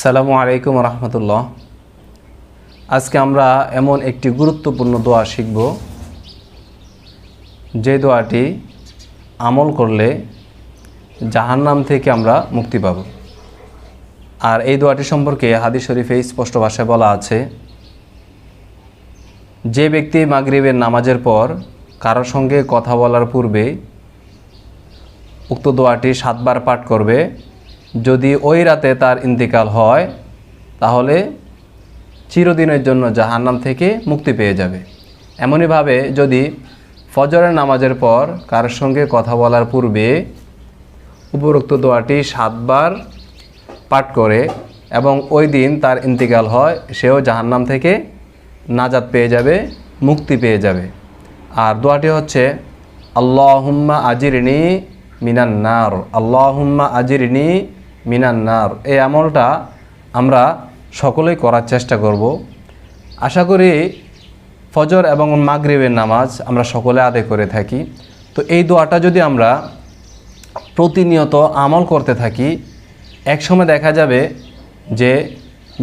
আসসালামু আলাইকুম রহমতুল্লাহ। আজকে আমরা এমন একটি গুরুত্বপূর্ণ দোয়া শিখব। যে দোয়াটি আমল করলে জাহান্নাম থেকে আমরা মুক্তি পাব। আর এই দোয়াটি সম্পর্কে হাদি শরীফে স্পষ্ট ভাষায় বলা আছে, যে ব্যক্তি মাগরিবের নামাজের পর কারোর সঙ্গে কথা বলার পূর্বে উক্ত দোয়াটি সাতবার পাঠ করবে যদি ওই রাতে তার ইন্তিকাল হয়, তাহলে চিরদিনের জন্য জাহান্নাম থেকে মুক্তি পেয়ে যাবে। এমনইভাবে যদি ফজরের নামাজের পর কারোর সঙ্গে কথা বলার পূর্বে উপরোক্ত দোয়াটি সাতবার পাঠ করে এবং ওই দিন তার ইন্তিকাল হয়, সেও জাহান্নাম থেকে নাজাত পেয়ে যাবে, মুক্তি পেয়ে যাবে। আর দোয়াটি হচ্ছে আল্লাহ আল্লাহুম্মা আজিরনি মিনান্নার আল্লাহুম্মা আজিরনি মিনান্নার এই আমলটা আমরা সকলেই করার চেষ্টা করব। আশা করি ফজর এবং মাগরিবের নামাজ আমরা সকলে আদায় করে থাকি। তো এই দোয়াটা যদি আমরা প্রতিনিয়ত আমল করতে থাকি, একসময় দেখা যাবে যে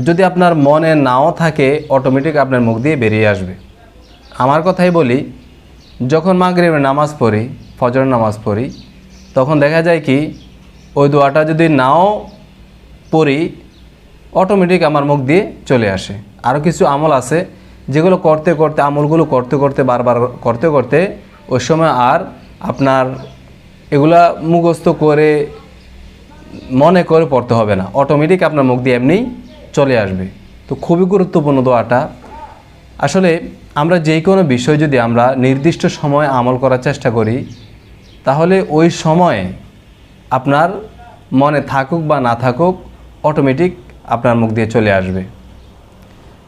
যদি আপনার মনে নাও থাকে অটোমেটিক আপনার মুখ দিয়ে বেরিয়ে আসবে। আমার কথাই বলি, যখন মাগরিবের নামাজ পড়ি ফজর নামাজ পড়ি, তখন দেখা যায় কি ওই দোয়াটা যদি নাও পড়ি অটোমেটিক আমার মুখ দিয়ে চলে আসে। আরও কিছু আমল আছে যেগুলো করতে করতে, আমলগুলো করতে করতে, বারবার করতে করতে ওই সময় আর আপনার এগুলা মুখস্থ করে মনে করে পড়তে হবে না। অটোমেটিক আপনার মুখ দিয়ে এমনিই চলে আসবে। তো খুবই গুরুত্বপূর্ণ দোয়াটা। আসলে আমরা যে কোনো বিষয় যদি আমরা নির্দিষ্ট সময় আমল করার চেষ্টা করি, তাহলে ওই সময়ে আপনার মনে থাকুক বা না থাকুক অটোমেটিক আপনার মুখ দিয়ে চলে আসবে।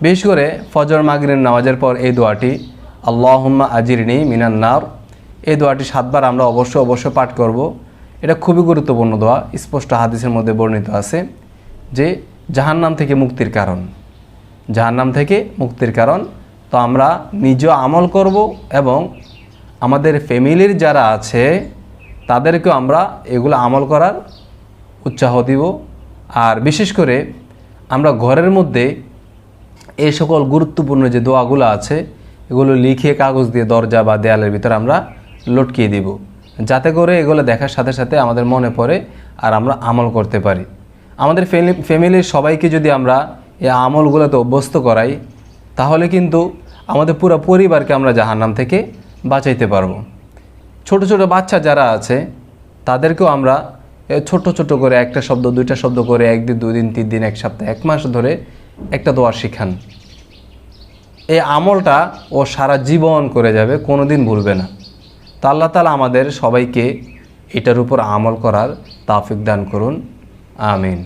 বিশেষ করে ফজর মাগরিন নামাজের পর এই দোয়াটি, আল্লাহম্মা আজিরনি মিনান্নার এই দোয়াটি সাতবার আমরা অবশ্য অবশ্য পাঠ করব। এটা খুবই গুরুত্বপূর্ণ দোয়া, স্পষ্ট হাদিসের মধ্যে বর্ণিত আছে যে, জাহান্নাম থেকে মুক্তির কারণ। জাহান্নাম থেকে মুক্তির কারণ, তো আমরা নিজ আমল করব এবং আমাদের ফ্যামিলির যারা আছে তাদেরকেও আমরা এগুলো আমল করার উৎসাহ দিব। আর বিশেষ করে আমরা ঘরের মধ্যে এই সকল গুরুত্বপূর্ণ যে দোয়াগুলো আছে, এগুলো লিখে কাগজ দিয়ে দরজা বা দেয়ালের ভিতরে আমরা লটকিয়ে দিব। যাতে করে এগুলো দেখার সাথে সাথে আমাদের মনে পড়ে আর আমরা আমল করতে পারি। আমাদের ফ্যামিলির সবাইকে যদি আমরা এই আমলগুলোতে অভ্যস্ত করাই, তাহলে কিন্তু আমাদের পুরো পরিবারকে আমরা জাহান্নাম থেকে বাঁচাইতে পারব। ছোট ছোট বাচ্চা যারা আছে, তাদেরকেও আমরা ছোট ছোট করে একটা শব্দ, দুইটা শব্দ করে একদিন দুই দিন তিন দিন এক সপ্তাহ, এক মাস ধরে একটা দোয়া শিখান। এই আমলটা ও সারা জীবন করে যাবে কোনো দিন ভুলবে না। তো আল্লাহ তালা আমাদের সবাইকে এটার উপর আমল করার তাফিক দান করুন। আমিন।